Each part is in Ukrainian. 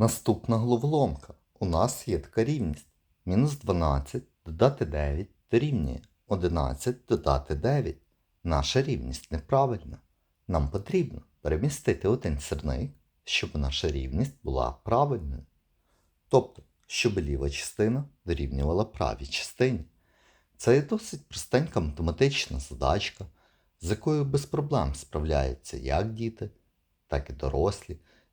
Наступна головоломка. У нас є така рівність. Мінус 12 додати 9 дорівнює 11 додати 9. Наша рівність неправильна. Нам потрібно перемістити один сірник, щоб наша рівність була правильною. Тобто, щоб ліва частина дорівнювала правій частині. Це є досить простенька математична задачка, з якою без проблем справляються як діти, так і дорослі.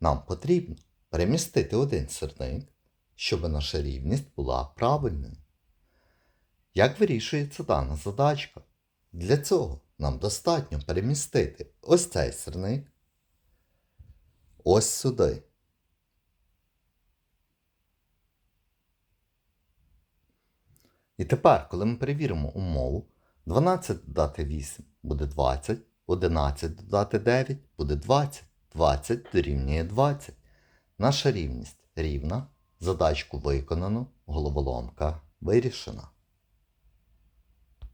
Нам потрібно перемістити один сірник, щоб наша рівність була правильною. Як вирішується дана задачка? Для цього нам достатньо перемістити ось цей сірник ось сюди. І тепер, коли ми перевіримо умову, 12 додати 8 буде 20, 11 додати 9 буде 20, 20 дорівнює 20. Наша рівність рівна, задачку виконано, головоломка вирішена.